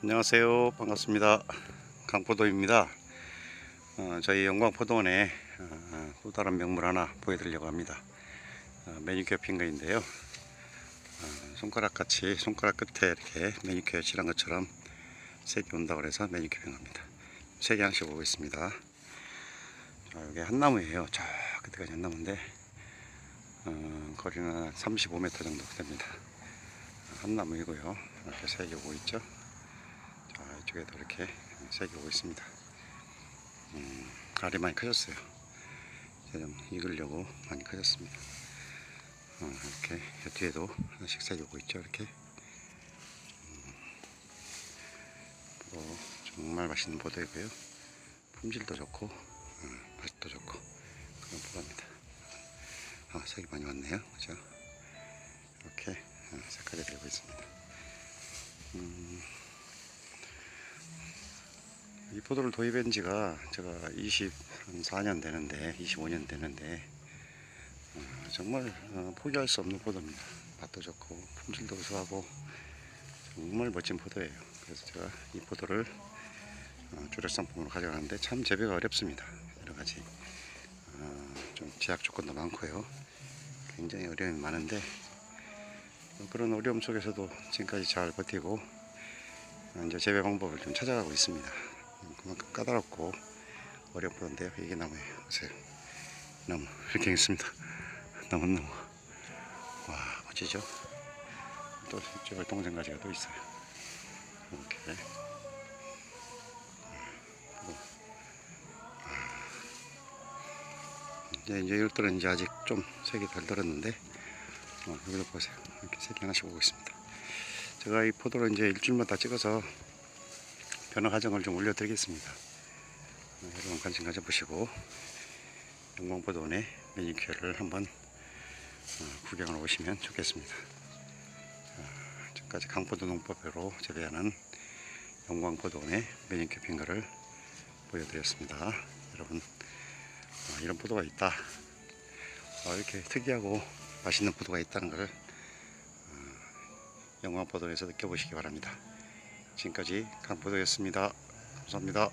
안녕하세요. 반갑습니다. 강포도입니다. 어, 저희 영광포도원에 어, 또 다른 명물 하나 보여드리려고 합니다. 어, 매니큐어 핑거인데요. 어, 손가락 같이 손가락 끝에 이렇게 매니큐어 칠한 것처럼 색이 온다고 해서 매니큐어 핑거입니다. 색이 하나씩 오고 있습니다. 자, 여기 한 나무예요. 저 끝에까지 한 나무인데 어, 거리는 한 35m 정도 됩니다. 한 나무이고요. 이렇게 색이 오고 있죠. 자, 이쪽에도 이렇게 색이 오고 있습니다. 음, 알이 많이 커졌어요. 이제 좀 익으려고 많이 커졌습니다. 어, 이렇게 이 뒤에도 하나씩 색이 오고 있죠. 이렇게. 음, 뭐 정말 맛있는 보도이고요. 품질도 좋고 어, 맛도 좋고 그런 보도입니다. 아, 색이 많이 왔네요. 그죠? 이렇게 어, 색깔이 되고 있습니다. 음, 이 포도를 도입한 지가 제가 24년 되는데 25년 되는데 어, 정말 어, 포기할 수 없는 포도입니다. 맛도 좋고 품질도 우수하고 정말 멋진 포도예요. 그래서 제가 이 포도를 어, 주력 상품으로 가져가는데 참 재배가 어렵습니다. 여러 가지 어, 좀 제약 조건도 많고요. 굉장히 어려움이 많은데 어, 그런 어려움 속에서도 지금까지 잘 버티고 어, 이제 재배 방법을 좀 찾아가고 있습니다. 음, 그만큼 까다롭고 어려운 포도인데요. 이게 나무예요. 보세요. 나무 이렇게 있습니다. 나무 나무. 와 멋지죠? 또 이쪽에 동생 가지가 또 있어요. 이렇게. 그리고, 아, 이제 이제 이것들은 이제 아직 좀 색이 덜 들었는데 어, 여기도 보세요. 이렇게 색이 하나씩 오고 있습니다. 제가 이 포도를 이제 일주일마다 찍어서 변화 과정을 좀 올려드리겠습니다. 어, 여러분 관심 가져보시고 영광포도원의 매니큐어를 한번 어, 구경을 오시면 좋겠습니다. 자, 지금까지 강포도 농법으로 재배하는 영광포도원의 매니큐어 핑거를 보여드렸습니다. 여러분 어, 이런 포도가 있다. 어, 이렇게 특이하고 맛있는 포도가 있다는 것을 영광포도에서 느껴보시기 바랍니다. 지금까지 강포도였습니다. 감사합니다.